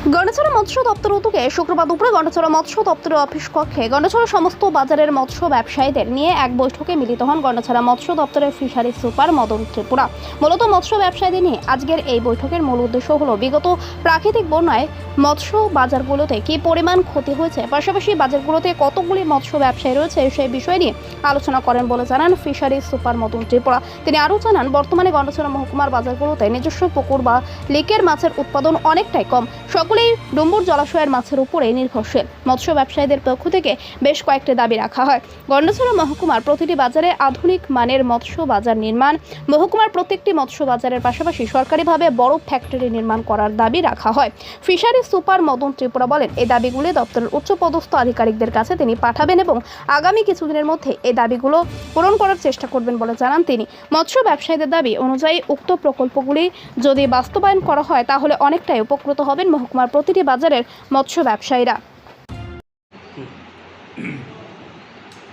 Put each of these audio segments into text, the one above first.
গণছড়া মৎস্য দপ্তর উদ্যোগে শুক্রবার দুপুরে গণছড়া মৎস্য দপ্তরের অফিস কক্ষে গণছড়া সমস্ত বাজারের মৎস্য ব্যবসায়ীদের নিয়ে এক বৈঠকে মিলিত হন গণছড়া মৎস্য দপ্তরের ফিশারি সুপার মদন ত্রিপুরা। মূলত মৎস্য ব্যবসায়ীদের নিয়ে আজকের এই বৈঠকের মূল উদ্দেশ্য হলো, বিগত প্রাকৃতিক বন্যায় মৎস্য বাজারগুলোতে কী পরিমাণ ক্ষতি হয়েছে, পাশাপাশি বাজারগুলোতে কতগুলি মৎস্য ব্যবসায়ী রয়েছে সেই বিষয় নিয়ে আলোচনা করেন বলে জানান ফিশারি সুপার মদন ত্রিপুরা। তিনি আরও জানান, বর্তমানে গণছড়া মহকুমার বাজারগুলোতে নিজস্ব পুকুর বা লেকের মাছের উৎপাদন অনেকটাই কম। সকলেই ডুম্বুর জলাশয়ের মাছের উপরে নির্ভরশীল। মৎস্য ব্যবসায়ীদের পক্ষ থেকে বেশ কয়েকটি দাবি রাখা হয়। গন্ডছড়া মহকুমার প্রতিটি বাজারে আধুনিক মানের মৎস্য বাজার নির্মাণ, মহকুমার প্রত্যেকটি মৎস্য বাজারের পাশাপাশি সরকারিভাবে বড় ফ্যাক্টরি নির্মাণ করার দাবি রাখা হয়। ফিশারি সুপার মদন ত্রিপুরা বলেন এই দাবিগুলি দপ্তরের উচ্চপদস্থ আধিকারিকদের কাছে তিনি পাঠাবেন এবং আগামী কিছুদিনের মধ্যে এই দাবিগুলো পূরণ করার চেষ্টা করবেন বলে জানান তিনি। মৎস্য ব্যবসায়ীদের দাবি অনুযায়ী উক্ত প্রকল্পগুলি যদি বাস্তবায়ন করা হয়, তাহলে অনেকটাই উপকৃত হবেন মহকুমার প্রতিটি বাজারের মৎস্য ব্যবসায়ীরা।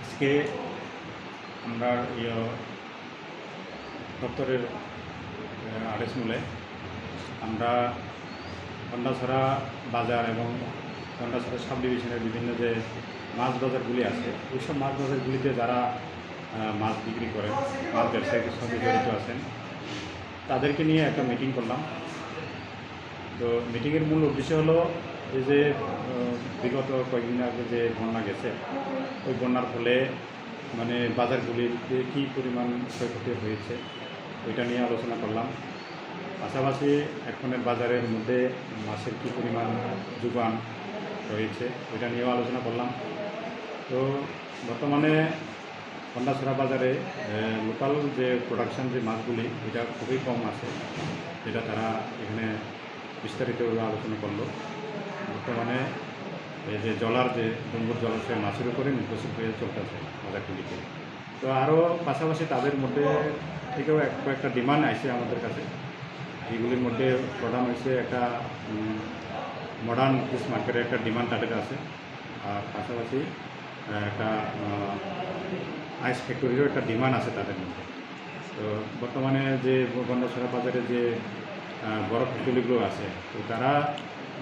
আজকে আমরা ইয়ে দপ্তরের আদেশ মূলে আমরা গন্ডাছড়া বাজার এবং গন্ডাছড়া সাব ডিভিশনের বিভিন্ন যে মাছ বাজারগুলি আছে, ওইসব মাছ বাজারগুলিতে যারা মাছ বিক্রি করেন, মাছ ব্যবসায়ীদের সঙ্গে জড়িত আছেন, তাদেরকে নিয়ে একটা মিটিং করলাম। তো মিটিংয়ের মূল উদ্দেশ্য হলো এই যে বিগত কয়েকদিন আগে যে বন্যা গেছে, ওই বন্যার ফলে মানে বাজারগুলিতে কী পরিমাণ ক্ষয়ক্ষতি হয়েছে, ওইটা নিয়ে আলোচনা করলাম। পাশাপাশি এখনের বাজারের মধ্যে মাছের কী পরিমাণ যোগান রয়েছে, ওইটা নিয়েও আলোচনা করলাম। তো বর্তমানে কন্যাছড়া বাজারে লোকাল যে প্রোডাকশন যে মাছগুলি, এটা খুবই কম আছে, যেটা তারা এখানে বিস্তারিতভাবে আলোচনা করল। বর্তমানে এই যে জলার যে ডুম্বুর জলাশয় মাছের উপরে নির্ভরশীল হয়ে চলতেছে বাজারগুলিতে তো আরও পাশাপাশি তাদের মধ্যে থেকেও এক কয়েকটা ডিমান্ড আসছে আমাদের কাছে। এগুলির মধ্যে প্রধান হয়েছে একটা মডার্ন ফিস মার্কেটের একটা ডিমান্ড তাদের আছে আর পাশাপাশি একটা আইস ফ্যাক্টরিরও একটা ডিমান্ড আছে তাদের মধ্যে। তো বর্তমানে যে গন্ডাছড়া বাজারে যে বড় ফ্যাক্টরিগুলো আছে। তো তারা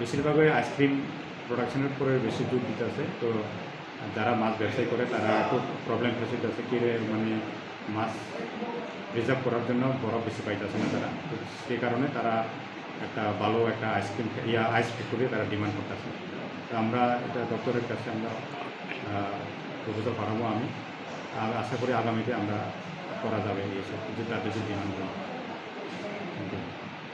বেশিরভাগই আইসক্রিম প্রোডাকশনের উপরে বেশি জোর দিতে আছে তো যারা মাছ ব্যবসায়ী করে, তারা খুব প্রবলেম ফেসে আছে কি মানে মাছ রিজার্ভ করার জন্য বরফ বেশি পাইতেছে না তারা। তো সেই কারণে তারা একটা ভালো একটা ice cream yeah ice factory তারা ডিমান্ড করতেছে। তো আমরা এটা দপ্তরের কাছে আমরা প্রপোজাল পাঠাবো আমি। আর আশা করি আগামীতে আমরা করা যাবে এইসব যে তাদের যে ডিমান্ডগুলো